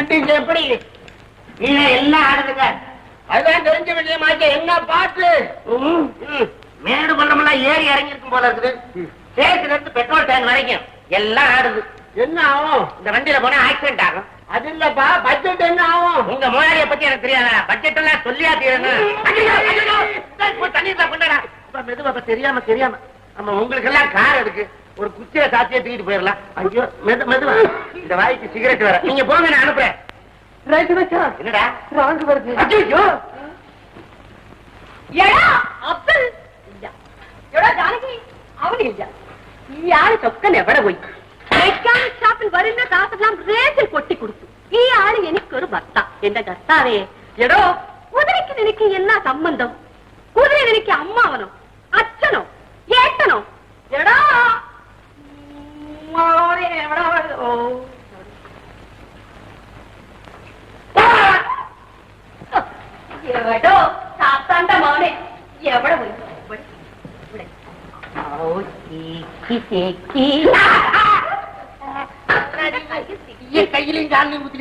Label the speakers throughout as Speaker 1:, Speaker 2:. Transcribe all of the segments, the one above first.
Speaker 1: கண்டிச்சு எப்படி?
Speaker 2: நீங்க எல்லாம் ஆடுதுங்க?
Speaker 1: அதுதான் தெரிஞ்ச விஷயமாச்சு என்ன பாட்டு.
Speaker 2: மேடு பள்ளமெல்லாம் ஏறி இறங்கி இருக்கும் போல இருக்குது. ஸ்டேஷன்ல இருந்து பெட்ரோல் டேங்க் வரைக்கும். எல்லாம் ஆடுது.
Speaker 1: என்ன ஆகும்?
Speaker 2: இந்த வண்டியில போனா ஆக்சிடென்ட் ஆகும்.
Speaker 1: அது இல்லப்பா பட்ஜெட் என்ன ஆகும்?
Speaker 2: உங்க முதலாளிய பத்தி எனக்கு தெரியாதா? பட்ஜெட் எல்லாம் சொல்லியா தீரணும்? தண்ணீர்ல கொண்டாடா. அப்ப மெதுவா தெரியாம தெரியாம. நம்ம உங்களுக்கு எல்லாம் கார் இருக்கு. ஒரு குச்சியை சாத்தியே தூக்கிட்டு போயிடலாம். ஐயோ மெது மெதுவா. இந்த வாய்க்கு சிகரெட் வேற நீங்க போங்க நான் அனுப்புறேன்
Speaker 1: ரைட்டு வச்சா
Speaker 2: என்னடா
Speaker 1: ராங்கு வருது
Speaker 2: ஐயோ
Speaker 3: എടാ അബ്ദുൾ ഇല്ല എടാ ജാനകി അവനില്ല ഈ ആള് ചൊക്കൻ എവിടെ പോയി മെക്കാനിക് ഷാപ്പിൽ വരുന്ന കാസെല്ലാം റേറ്റിൽ കൊട്ടിക്കൊടുത്തു ഈ ആള് എനിക്കൊരു ഭർത്ത എന്റെ കർത്താവേ എടോ കുതിരയ്ക്ക് നിനക്ക് എന്നാ സംബന്ധം കുതിര നിനക്ക് അമ്മാവനോ അച്ഛനോ ഏട്ടനോ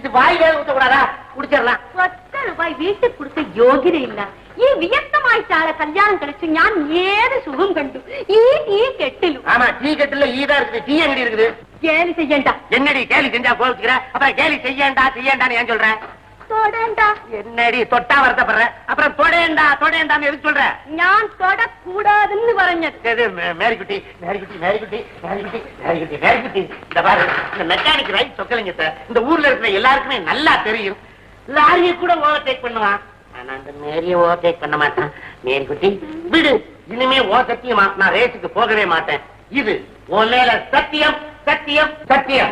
Speaker 3: அடிச்சு வாய் வேலை ஊத்த கூடாதா குடிச்சிடலாம். பத்து ரூபாய் வீட்டுக்கு கொடுத்த யோகிர இல்ல.
Speaker 2: ഈ
Speaker 3: വിയക്തമായി ചാല കല്യാണം കഴിച്ചു ഞാൻ ഏത് സുഖം കണ്ടു ഈ ടീ കെട്ടിലും
Speaker 2: ஆமா டீ கெட்டில ஈதா இருக்குது. டீ எங்கடி இருக்குது?
Speaker 3: கேலி செய்யண்டா.
Speaker 2: என்னடி கேலி செஞ்சா கோவிச்சுக்கிற? அப்புறம் கேலி செய்யண்டா செய்யண்டான்னு ஏன் சொல்றேன்
Speaker 3: தொடேண்டா.
Speaker 2: என்னடி தொட்டா வருத்தப்படுற? அப்புறம் தொடேண்டா தொடேண்டாம் எதுக்கு சொல்ற?
Speaker 3: நான் தொடக்கூடாதுன்னு வரஞ்சது
Speaker 2: இது மேரிக்குட்டி மேரிக்குட்டி மேரிக்குட்டி மேரிக்குட்டி மேரிக்குட்டி மேரிக்குட்டி. இந்த பாரு இந்த மெக்கானிக் ரைட் சொக்கலிங்கத்தை இந்த ஊர்ல இருக்கிற எல்லாருக்குமே நல்லா தெரியும். லாரியை கூட ஓவர்டேக் பண்ணுவான். ஆனா அந்த மேரிய ஓவர்டேக் பண்ண மாட்டான். மேரிக்குட்டி விடு. இனிமே ஓ சத்தியமா? நான் ரேஸுக்கு போகவே மாட்டேன். இது உன் மேல சத்தியம் சத்தியம் சத்தியம்.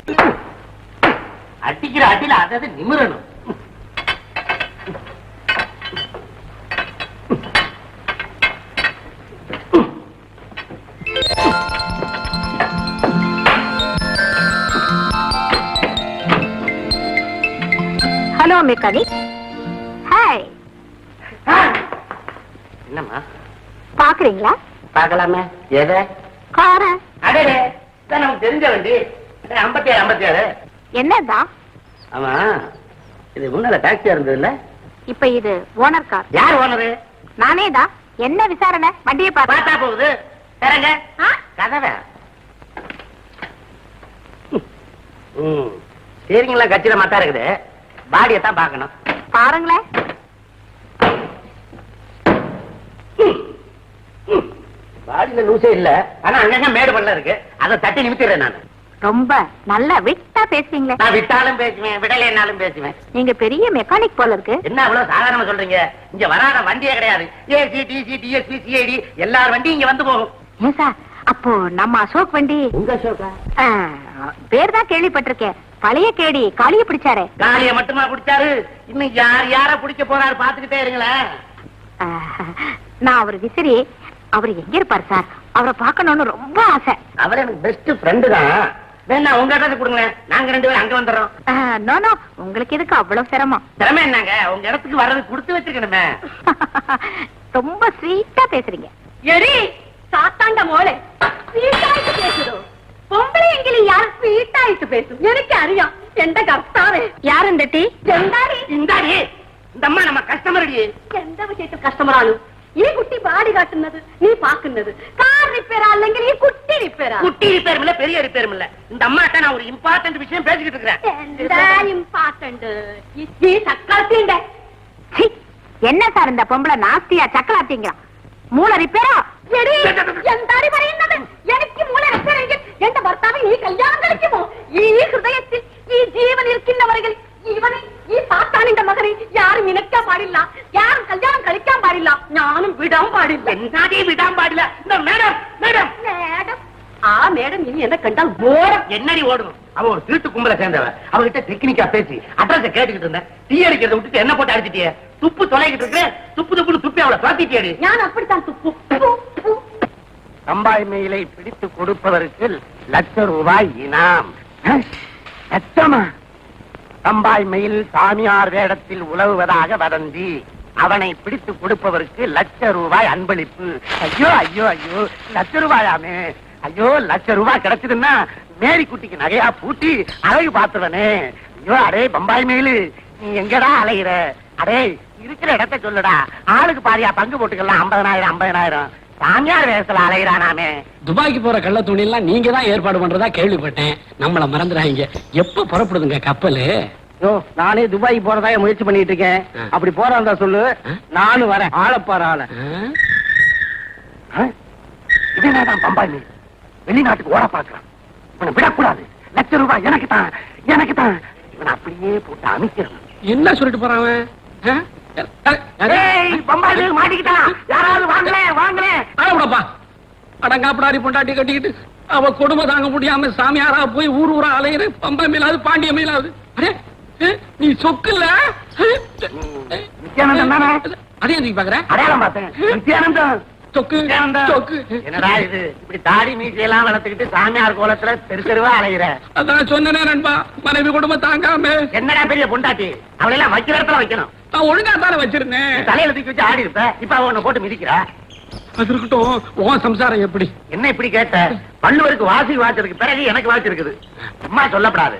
Speaker 2: அடிக்கிற அடியில அதாவது நிமிரணும்.
Speaker 3: ஹலோ மெக்கானிக் ஹாய்
Speaker 2: என்னம்மா?
Speaker 3: பாக்குறீங்களா
Speaker 2: பார்க்கலாமே. எதை?
Speaker 3: கார.
Speaker 2: அடே இதான் நமக்கு தெரிஞ்ச வண்டி. ஐம்பத்தி ஏழு ஐம்பத்தி ஏழு
Speaker 3: என்னதா
Speaker 2: ஆமா. இது முன்னால டாக்ஸியா இருந்தது இல்ல
Speaker 3: இப்ப இது ஓனர் கார்
Speaker 2: யார் ஓனரு
Speaker 3: நானே தான் என்ன விசாரணை? வண்டியை
Speaker 2: பார்த்தா. போகுது. தரங்க? கதவை. ம். சரிங்களா கச்சில மாத்தா இருக்குது. பாடியை தான் பார்க்கணும்.
Speaker 3: பாருங்களேன்.
Speaker 2: பாடியில லூசே இல்ல. ஆனா அங்கங்க மேடு பள்ள இருக்கு. அதை தட்டி நிமித்திடுறேன் நான்.
Speaker 3: ரொம்ப நல்லா விட்டா பேசுறீங்களே
Speaker 2: நான் விட்டாலும் பேசுவேன் விடலைன்னாலும் பேசுவேன்.
Speaker 3: நீங்க பெரிய மெக்கானிக் போல இருக்கு.
Speaker 2: என்ன அவ்வளவு சாதாரணமா சொல்றீங்க? இங்க வராத வண்டியே கிடையாது. ஏசி டிசி டிஎஸ்பி சிஐடி எல்லார் வண்டியும் இங்க வந்து போகும்.
Speaker 3: ஏன் சார்? அப்போ நம்ம அசோக் வண்டி
Speaker 2: உங்க அசோகா
Speaker 3: ஆ, பேர் தான் கேள்விப்பட்டிருக்கேன். பழைய கேடி காளிய பிடிச்சாரே.
Speaker 2: காலிய மட்டுமா குடிச்சாரு இன்னும் யார் யார குடிக்க போறாரு பாத்துக்கிட்டே இருங்களேன்
Speaker 3: நான் அவர் விசிறி அவர் எங்க இருப்பார் சார்? அவரை பார்க்கணும்னு ரொம்ப ஆசை.
Speaker 2: அவர் எனக்கு பெஸ்ட் ஃப்ரெண்டு தான். வேணா உங்க இடத்துக்கு கொடுங்களேன். நாங்க ரெண்டு பேரும் அங்க வந்துடுறோம்.
Speaker 3: நோ நோ உங்களுக்கு எதுக்கு அவ்வளவு சிரமம்?
Speaker 2: திறமை என்னங்க? உங்க இடத்துக்கு வர்றது கொடுத்து வச்சிருக்கணுமே.
Speaker 3: ரொம்ப ஸ்வீட்டா பேசுறீங்க. எடி சாத்தாண்ட மோளே. ஸ்வீட்டாயிட்டு பேசுதோ. பொம்பளைയെങ്കിലും யார் ஸ்வீட்டாயிட்டு பேசும் எனக்கு അറിയാം എന്റെ കർത്താവേ யாரும் தட்டி എന്താടി
Speaker 2: എന്താടി ഇതമ്മ നമ്മ കസ്റ്റമർ അടിയേ
Speaker 3: എന്താ വിഷയത്തിൽ കസ്റ്റമറാണ് ഈ കുട്ടി പാടി കാട്ടുന്നത് നീ പാക്കുന്നത് കാർ റിപ്പയർ അല്ലെങ്കിൽ ഈ കുട്ടി റിപ്പയർ
Speaker 2: குட்டி ரிப்பேரும் இல்ல பெரிய ரிப்பேரும் இல்ல இந்த அம்மாட்ட நான் ஒரு இம்பார்ட்டன்ட் விஷயம் பேசிக்கிட்டு
Speaker 3: എന്താ இருக்கிறேன் ഇമ്പോർട്ടന്റ് ഈ സക്കാത്തിന്റെ சீ, என்ன சார் இந்த பொம்பளை நாஸ்தியா சக்கலாத்தீங்க மூளை ரிப்பேரா എടി എന്താടി പറയുന്നത് എനിക്ക് മൂളെ വെച്ചാൽ എന്റെ ഭർത്താവ് ഈ കല്യാണം കഴിക്കുമോ ഈ ഹൃദയത്തിൽ ഈ ജീവൻ ഇരിക്കുന്നവരിൽ ഇവനെ ഈ സാത്താനിന്റെ മകനെ യാരും നിനക്കാൻ പാടില്ല യാരും കല്യാണം കഴിക്കാൻ പാടില്ല ഞാനും വിടാൻ പാടില്ല
Speaker 2: விடாம വിടാൻ இந்த மேடம் மேடம்.
Speaker 3: மேடம். ஆ மேடம் இனி என்ன கண்டால் ஓரம்.
Speaker 2: என்னடி ஓடும் அவ ஒரு திருட்டு கும்பல சேர்ந்தவ. அவகிட்ட டெக்னிக்கா பேசி அட்ரஸ் கேட்டுக்கிட்டு இருந்தேன் டீ அடிக்கிறத விட்டுட்டு என்ன போட்டு அடிச்சிட்டியே? துப்பு தொலைகிட்டு இருக்க துப்பு துப்புன்னு துப்பி அவளை துரத்திட்டியாடி.
Speaker 3: ஞான் அப்படித்தான் துப்பு. து.
Speaker 2: சம்பாய்மையிலை பிடித்து கொடுப்பதற்கு லட்ச ரூபாய் இனாம். லட்சமா? சம்பாய்மையில் சாமியார் வேடத்தில் உலவுவதாக வதந்தி. அவனை பிடித்து கொடுப்பவருக்கு லட்ச ரூபாய் அன்பளிப்பு. ஐயோ ஐயோ ஐயோ லட்ச ரூபாயாமே. ஐயோ லட்சம் ரூபாய் கிடைச்சதுன்னா மேரி குட்டிக்கு நகையா பூட்டி அழகு பாத்துருவனே ஐயோ அடே பம்பாய் மேலு நீ எங்கடா அலையிற? அடே இருக்கிற இடத்த சொல்லுடா. ஆளுக்கு பாதியா பங்கு போட்டுக்கலாம். ஐம்பதனாயிரம் ஐம்பதனாயிரம். சாமியார் வேஷத்துல அலையிறானாமே
Speaker 4: துபாய்க்கு போற கள்ள துணி எல்லாம் நீங்க தான் ஏற்பாடு பண்றதா கேள்விப்பட்டேன். நம்மள மறந்துடாதீங்க. எப்ப புறப்படுதுங்க கப்பலு?
Speaker 2: நானே துபாய் போறதா முயற்சி பண்ணிட்டு இருக்கேன். அப்படி போறதா சொல்லு? நானும் வரேன். ஆளப்பாரு ஆள? இதனாதான் பம்பாய் மீன் வெளிநாட்டுக்கு ஓட பாக்குறான் இவனை விடக்கூடாது. லட்சம் ரூபாய் எனக்கு தான் எனக்கு தான் இவனை அப்படியே போட்டு அமைக்கிறேன்.
Speaker 4: என்ன சொல்லிட்டு போறான் அடங்காப்படாரி பொண்டாட்டி கட்டிக்கிட்டு அவ கொடுமை தாங்க முடியாம சாமியாரா போய் ஊர் ஊரா அலையிற பம்பா மேலாது பாண்டிய மேலாது நீ சொக்குல்ல? அதே எதுக்கு பாக்குற?
Speaker 2: அடையாளம் பார்த்தேன்.
Speaker 4: சொக்கு.
Speaker 2: என்னடா இது? இப்படி தாடி மீசையெல்லாம் வளர்த்துக்கிட்டு சாமியார் கோலத்துல தெரு தெருவா அலையிற?
Speaker 4: அதான் சொன்னேனே நண்பா மனைவி குடும்பம் தாங்காம.
Speaker 2: என்னடா பெரிய பொண்டாட்டி? அவளை எல்லாம் வைக்கிற இடத்துல வைக்கணும்.
Speaker 4: நான் ஒழுங்கா தானே வச்சிருந்தேன்.
Speaker 2: தலையில தூக்கி வச்சு ஆடி இருப்ப. இப்ப அவ உன்னை போட்டு மிதிக்கிறா?
Speaker 4: அது இருக்கட்டும் உன் சம்சாரம் எப்படி?
Speaker 2: என்ன இப்படி கேட்ட? வள்ளுவருக்கு வாசி வாச்சிருக்கு பிறகு எனக்கு வாசி இருக்குது. சும்மா சொல்லப்படாது.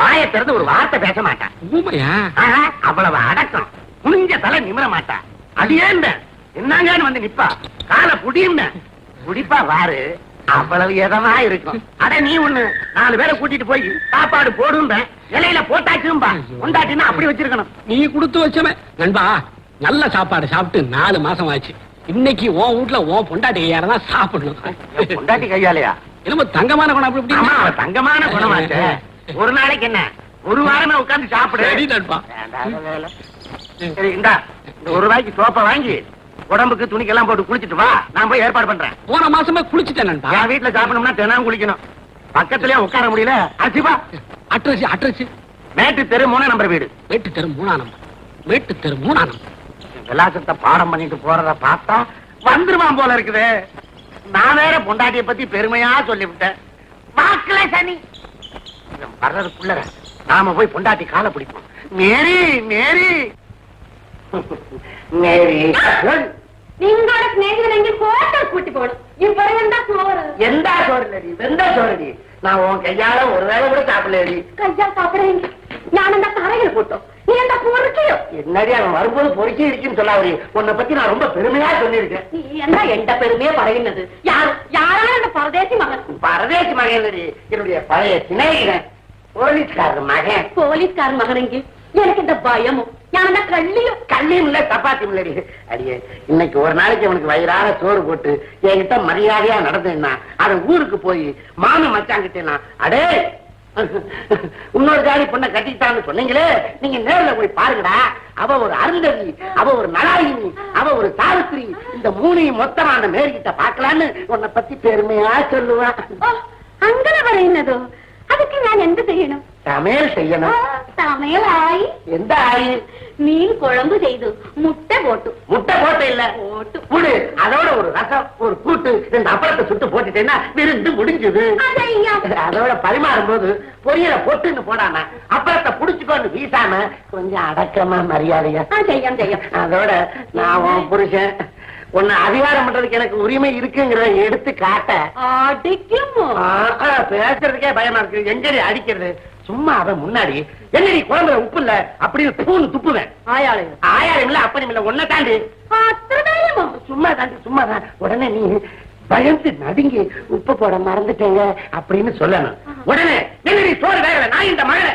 Speaker 2: வாயை திறந்து ஒரு வார்த்தை பேச மாட்டான்.
Speaker 4: ஊமையா?
Speaker 2: அவ்வளவு அடக்கம். குனிஞ்ச தலை நிமிர மாட்டா அடியேன் என்னங்கன்னு வந்து நிப்பா. கால புடியும் புடிப்பா வாரு. அவ்வளவு எதமா இருக்கும். அட நீ ஒண்ணு நாலு பேரை கூட்டிட்டு போய் சாப்பாடு போடும்ப இலையில போட்டாச்சும்பா. உண்டாட்டினா அப்படி வச்சிருக்கணும்.
Speaker 4: நீ கொடுத்து வச்சவன் நண்பா நல்ல சாப்பாடு சாப்பிட்டு நாலு மாசம் ஆச்சு. இன்னைக்கு உன் வீட்ல உன் பொண்டாட்டி யாரதான் சாப்பிடணும்.
Speaker 2: பொண்டாட்டி கையாலையா?
Speaker 4: என்னமோ தங்கமான குணம் அப்படி இப்படி
Speaker 2: தங்கமான குணமாச்சே. ஒரு நாளைக்கு என்ன? ஒரு வாரமே உட்கார்ந்து சாப்பிடு.
Speaker 4: சரி நண்பா.
Speaker 2: இந்த ஒரு ரூபாய்க்கு சோப்பை வாங்கி உடம்புக்கு துணிக்கெல்லாம் போட்டு குளிச்சிட்டு வா. நான் போய் ஏற்பாடு பண்றேன்.
Speaker 4: போன மாசமே குளிச்சுட்டேன் நண்பா.
Speaker 2: என் வீட்டுல சாப்பிடணும்னா தினம் குளிக்கணும். பக்கத்துலயே உட்கார முடியல. அச்சிப்பா
Speaker 4: அட்ரஸ் அட்ரஸ்.
Speaker 2: மேட்டு தெரு மூணு நம்பர் வீடு.
Speaker 4: மேட்டு தெரு மூணா நம்பர். மேட்டு தெரு மூணா நம்பர்.
Speaker 2: விலாசத்தை பாடம் பண்ணிட்டு போறத பார்த்தா வந்துருவான் போல இருக்குது. நான் வேற பொண்டாட்டிய பத்தி பெருமையா சொல்லிவிட்டேன். வாக்குல சனி. வர்றதுக்குள்ள நாம போய் பொண்டாட்டி காலை பிடிப்போம். மேரி மேரி. மேரி
Speaker 3: നിങ്ങളുടെ സ്നേഹിതനെങ്കിൽ ഹോട്ടൽ കൂട്ടി പോകണം ഇവിടെ എന്താ ചോറ്
Speaker 2: எந்த சோறுலடி வெந்த சோறுடி நான் உன் கையால ஒரு வேளை கூட சாப்பிடலடி
Speaker 3: കയ്യാൽ സാപ്പിടെങ്കിൽ ഞാൻ എന്താ തറയിൽ കൂട്ടോ നീ എന്താ പൊറിക്കയോ
Speaker 2: என்னடி அவன் வரும்போது பொறுக்கி இருக்குன்னு சொல்லாவடி உன்னை பத்தி நான் ரொம்ப பெருமையா சொல்லியிருக்கேன்
Speaker 3: നീ എന്താ എന്റെ പെരുമയെ പറയുന്നത് യാ- യാരാണ് എന്റെ പരദേശി മകൻ
Speaker 2: பரதேசி மகன் என்னுடைய பழைய சிநேகிதன் போலீஸ்காரர் மகன்
Speaker 3: പോലീസുകാരൻ മകനെങ്കിൽ എനിക്ക് എന്താ ഭയമോ ஞானந்தா கள்ளியும்
Speaker 2: கள்ளியும் இல்ல சப்பாத்தி முன்னாடி அடியே இன்னைக்கு ஒரு நாளைக்கு அவனுக்கு வயிறார சோறு போட்டு என்கிட்ட மரியாதையா நடந்தேன்னா அவன் ஊருக்கு போய் மாமன் மச்சாங்கிட்டேனா அடே இன்னொரு ஜாதி பொண்ணை கட்டிட்டான்னு சொன்னீங்களே நீங்க நேர்ல போய் பாருங்கடா. அவ ஒரு அருந்ததி அவ ஒரு நலாயினி அவ ஒரு சாவித்திரி. இந்த மூணையும் மொத்தமா அந்த மேற்கிட்ட பாக்கலான்னு உன்னை பத்தி பெருமையா சொல்லுவான்.
Speaker 3: அங்கே வரையினதோ? പറയുന്നതോ അതൊക്കെ ഞാൻ എന്ത് ചെയ്യണം
Speaker 2: சமையல்
Speaker 3: ആ,
Speaker 2: செய்யணும்
Speaker 3: സമയമായി
Speaker 2: எந்த ஆயி
Speaker 3: മീൻ കുഴമ്പ് ചെയ്തു മുട്ട പോട്ടു
Speaker 2: முட்டை போட்டு இல்ல
Speaker 3: போட்டு
Speaker 2: புடு அதோட ஒரு ரசம் ஒரு கூட்டு ரெண்டு அப்பளத்தை சுட்டு போட்டுட்டேன்னா விருந்து முடிஞ்சது
Speaker 3: അതെയ്യാം
Speaker 2: அதோட பரிமாறும் போது பொரியல பொட்டுன்னு போடாம அப்பளத்தை புடிச்சுக்கோன்னு வீசாம கொஞ்சம் அடக்கமா மரியாதையா
Speaker 3: ആ ചെയ്യാം ചെയ്യാം
Speaker 2: அதோட நான் உன் புருஷன் உன்னை அதிகாரம் பண்றதுக்கு எனக்கு உரிமை இருக்குங்கிறத எடுத்து காட்ட. அடிக்கும்? பேசுறதுக்கே பயமா இருக்கு. எங்கடி அடிக்கிறது? சும்மா அவன் முன்னாடி. என்னடி குழம்புல உப்பு இல்ல அப்படின்னு தூணு துப்புவேன்.
Speaker 3: ஆயாரம்
Speaker 2: ஆயாரம் இல்ல அப்படி இல்ல ஒன்ன தாண்டி. சும்மா தாண்டி சும்மா தான். உடனே நீ பயந்து நடுங்கி உப்பு போட மறந்துட்டேங்க அப்படின்னு சொல்லணும். உடனே என்னடி சோறு வேற நான் இந்த மகளை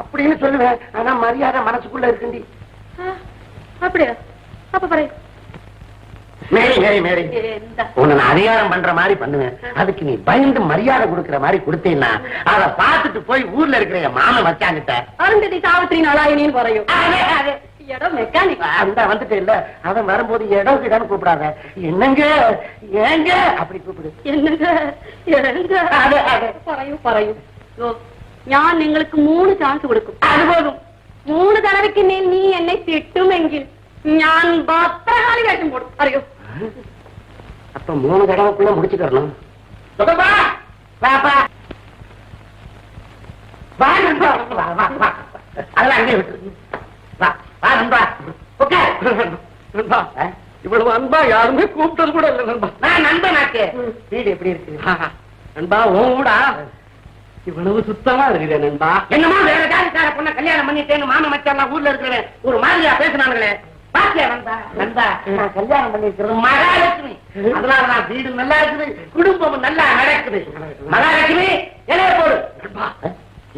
Speaker 2: அப்படின்னு சொல்லுவேன். ஆனா மரியாதை மனசுக்குள்ள இருக்குண்டி.
Speaker 3: அப்படியா? அப்ப பறைய
Speaker 2: மேரி மேரி மேரி
Speaker 3: എന്താ
Speaker 2: உன்னை நான் அதிகாரம் பண்ற மாதிரி பண்ணுவேன் அதுக்கு நீ பயந்து மரியாதை கொடுக்கிற மாதிரி கொடுத்தீங்கன்னா அதை பார்த்துட்டு போய் ஊர்ல இருக்கிற என் மாமன் வச்சாங்கிட்ட
Speaker 3: അരുന്ധതി സാവിത്രി നളായനിയും പറയൂ
Speaker 2: அதே, அதே.
Speaker 3: എടോ മെക്കാനിക്
Speaker 2: அந்த வந்துட்டு இல்ல அவன் வரும்போது இடம் கிடன்னு கூப்பிடாத என்னங்க ஏங்க அப்படி கூப்பிடு
Speaker 3: என்னங்க എഴുങ്ക
Speaker 2: അതെ, അതെ.
Speaker 3: പറയൂ പറയൂ ഓ, ഞാൻ നിങ്ങൾക്ക് മൂന്ന് ചാൻസ് കൊടുക്കും
Speaker 2: அது போதும்
Speaker 3: മൂന്ന് തടവയ്ക്ക് മേൽ നീ എന്നെ തിട്ടുമെങ്കിൽ ഞാൻ ഭദ്രകാളി വേഷം പോടും അറിയോ
Speaker 2: அப்ப மூணு தடவைக்குள்ள ஆ,
Speaker 4: இவ்வளவு அன்பா யாருமே கூப்பிட்டது கூட இல்லை நண்பா.
Speaker 2: நான் நண்பனாக்கு வீடு எப்படி இருக்கு.
Speaker 4: நண்பா வீடா இவ்வளவு சுத்தமா இருக்குது நண்பா.
Speaker 2: என்னமா வேற ஜாதிக்கார பொண்ண கல்யாணம் பண்ணிட்டேன்னு மாமன் மச்சான் ஊர்ல இருக்கிறவன் ஒரு மாதிரியா பேசுனாங்களே வீடு நல்லா இருக்குது குடும்பம் நல்லா நடக்குது. மகாலட்சுமி இலைய போடு.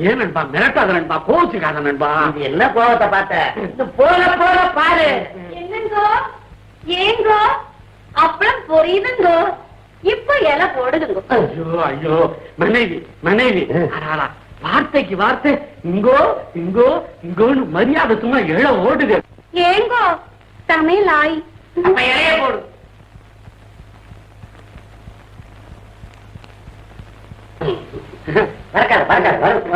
Speaker 4: ஏன் நண்பா மிரட்டாத நண்பா கோச்சுக்காத நண்பா?
Speaker 2: இது என்ன கோவத்தை பார்த்த? இது போல போல பாரு.
Speaker 3: என்னங்கோ? ஏங்கோ? அப்பளம் பொரியுதுங்கோ? இப்ப இலை போடுதுங்கோ.
Speaker 4: ஐயோ ஐயோ மனைவி மனைவி. வார்த்தைக்கு வார்த்தை இங்கோ இங்கோ இங்கோன்னு மரியாதை சும்மா எழ ஓடுது.
Speaker 3: ஏங்கோ தமிழாய்
Speaker 2: அப்ப இலைய போடு வரக்காது
Speaker 4: வரட்டு,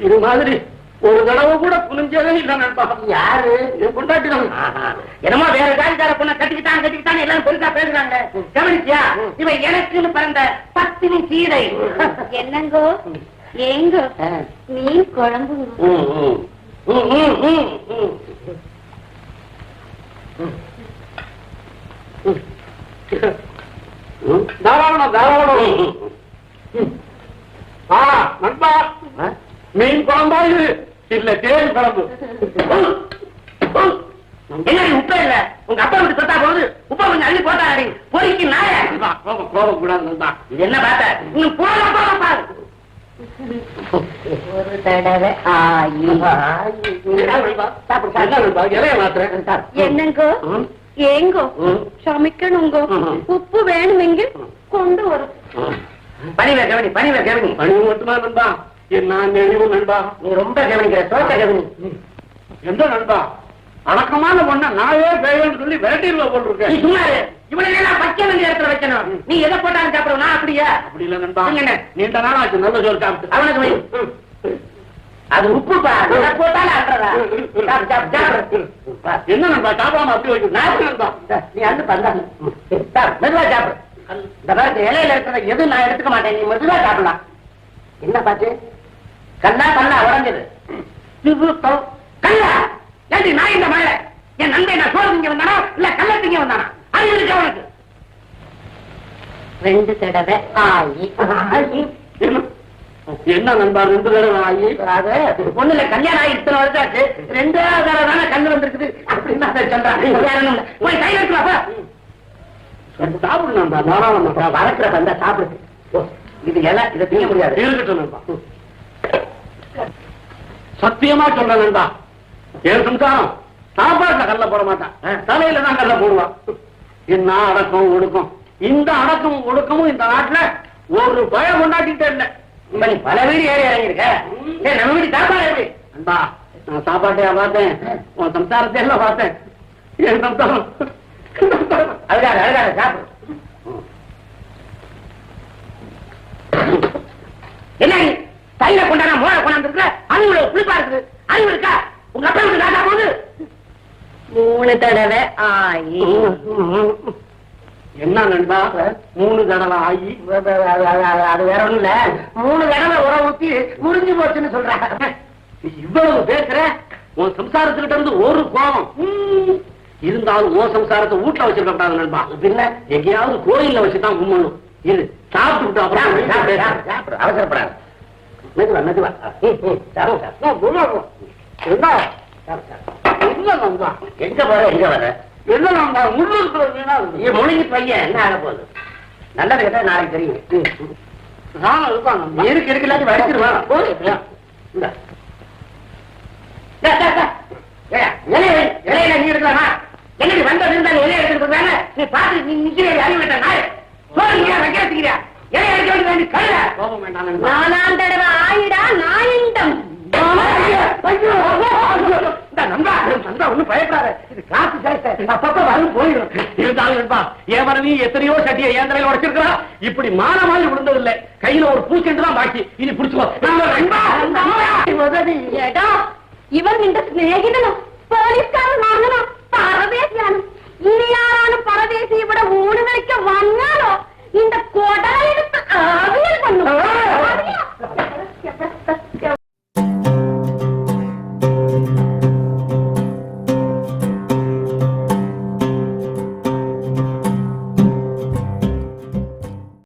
Speaker 4: இது மாதிரி ஒரு தடவை கூட புரிஞ்சதே இல்ல நண்பா
Speaker 2: யாரு. ஆஹா. என்னமோ வேற ஜாதிக்கார பொண்ணை கட்டிக்கிட்டான் கட்டிக்கிட்டான் எல்லாரும் பெருசா பேசுறாங்க கவனிச்சியா இவன் எனக்குன்னு பிறந்த பத்தினி சீதை
Speaker 3: என்னங்கோ ஏங்கோ மீன் குழம்புங்க
Speaker 4: தாராளம் தாராளம். ஆ நண்பா? மீன் குழம்பா இது? இல்ல தேன் குழம்பு.
Speaker 2: உப்பே இல்ல. உங்க அப்பா விட்டு தொட்டா போகுது உப்பா கொஞ்சம் அள்ளி போட்டாடி பொறிக்கு நாய.
Speaker 4: கோபம் கூடாது
Speaker 2: என்ன பார்த்த? இன்னும் போக பாரு.
Speaker 3: ஒரு தடவை ஆயி. என்னங்கோ? ஏங்கோ? சமைக்கணுங்கோ? உப்பு வேணுமெங்க கொண்டு வரும்.
Speaker 2: பணிவ கவனி பணிவ கவனி.
Speaker 4: பணிவு மட்டுமா நண்பா? என்ன நெளிவு நண்பா?
Speaker 2: நீ ரொம்ப கவனிக்கிற சோத்த கவனி.
Speaker 4: எந்த நண்பா? அடக்கமான பொண்ண நாயே பேயன்னு சொல்லி விரட்டிடுவ
Speaker 2: நீ
Speaker 4: போட்டிருக்கேன்
Speaker 2: சும்மா. இவனுக்கு எல்லாம் வைக்க வேண்டிய இடத்துல வைக்கணும். நீ எதை போட்டாலும் சாப்பிடுவோம் நான் அப்படியா?
Speaker 4: அப்படி இல்ல நண்பா? நீண்ட நாள் ஆச்சு நல்ல சோறு சாப்பிட்டு.
Speaker 2: அவனுக்கு. அது உப்பு.
Speaker 4: என்ன நண்பா சாப்பிடாம அப்படி வைக்க
Speaker 2: நான்
Speaker 4: நண்பா?
Speaker 2: நீ பந்தா. சாப்பிடு, மெதுவா சாப்பிடு. இந்த பாரு இலையில இருக்கிற எதுவும் நான் எடுத்துக்க மாட்டேன். நீ மெதுவா சாப்பிடலாம் என்ன பாத்து? கல்லா கல்லா உடஞ்சது. கல்லா ஏண்டி நான் இந்த மழை என் நண்பன் நான் சோறு திங்க வந்தானா? இல்ல கல்ல திங்க வந்தானா? அது இருக்கு அவனுக்கு?
Speaker 3: ரெண்டு தடவை ஆயி.
Speaker 4: என்ன? என்ன நண்பா ரெண்டு தடவை ஆகி
Speaker 2: அது ஒண்ணுல கல்யாணம் ஆகி இத்தனை வருஷம் ஆச்சு ரெண்டாவது தடவை தானே கண்ணு வந்திருக்குது. அப்படின்னு அதை இல்ல. போய் கை எடுத்துவா
Speaker 4: சாப்பிடு நண்பா தாராளமா.
Speaker 2: வளர்க்கிற பந்தா சாப்பிடுது ஓ, இது இலை இதை திங்க முடியாது.
Speaker 4: இருக்கட்டும் நண்பா. சத்தியமா சொல்றேன் நண்பா. ஏன் சம்சாரம்? சாப்பாட்டுல கல்ல போட மாட்டான். தலையில தான் கல்ல போடுவான். என்ன அடக்கம் ஒடுக்கம்? இந்த அடக்கம் ஒடுக்கமும் இந்த நாட்டுல ஒரு பயம் கொண்டாட்டிட்டே இல்ல.
Speaker 2: நீ பல வீடு ஏறி இறங்கியிருக்க. நம்ம வீடு சாப்பாடு எப்படி?
Speaker 4: நண்பா நான் சாப்பாட்டையா பார்த்தேன். உன் சம்சாரத்தை எல்லாம் பார்த்தேன். என் சம்சாரம்?
Speaker 2: அதுக்காக அதுக்காக சாப்பிடு. என்ன தைல கொண்டாட மோளை கொண்டாந்து இருக்கிற அன்புல புளிப்பா இருக்குது. அன்பு இருக்கா? உங்க அப்பா வீட்டு காட்டா போகுது?
Speaker 3: மூணு தடவை ஆயி.
Speaker 4: என்ன நண்பா? மூணு தடவை ஆகி
Speaker 2: அது வேற ஒண்ணும் இல்ல. மூணு தடவை உரம் ஊத்தி முறிஞ்சு போச்சுன்னு சொல்றாங்க
Speaker 4: இவ்வளவு பேசுற? உன் சம்சாரத்துக்கிட்ட இருந்து ஒரு கோபம். இருந்தாலும் உன் சம்சாரத்தை வீட்டுல வச்சிருக்க கூடாது நண்பா.
Speaker 2: பின்ன
Speaker 4: எங்கேயாவது கோயில்ல வச்சுதான் கும்பணும் இரு சாப்பிட்டு
Speaker 2: சாப்பிடு, சாப்பிடு,
Speaker 4: அப்புறம்
Speaker 2: அவசரப்படாத. மெதுவா மெதுவா.
Speaker 4: என்ன. என்ன
Speaker 2: எங்க போற எங்க வர
Speaker 4: என்ன நண்பா? முள்ளு இருக்கிற வீணா
Speaker 2: நீ முழுங்கி பையன் என்ன ஆக போகுது? நல்லது கேட்டா நாளைக்கு தெரியும்.
Speaker 4: நானும் நண்பா?
Speaker 2: இருக்கு இருக்கு இல்லாட்டி வடிச்சிருவான். இலையில நீ இருக்கலாமா என்னடி வந்த இலைய தானே நீ பாத்து நீ நிக்கிறே அறிவிட்ட நாய். சோறு நீ வைக்க வச்சுக்கிறியா இலைய எடுக்க வேண்டிய வேண்டி கழுத.
Speaker 4: கோபம் வேண்டாம்
Speaker 3: நாலாம் தடவை ஆயிடா நாயிண்டம்.
Speaker 4: எத்தனையோ சட்டியை ஏந்தலையில் உடைச்சிருக்கிறா. இப்படி மான மாதிரி விழுந்ததில்லை ஒரு பூச்செண்டு தான் பாக்கி. இனி பிடிச்சுக்கோ.
Speaker 2: இவன்
Speaker 3: இந்த ஸ்நேகிதனும் போலீஸ்காரன் வாங்கணும் பரதேசியானும். இனி யாரான பரதேசி இவட வைக்க வந்தாலும் இந்த கொடலை எடுத்து பண்ணும்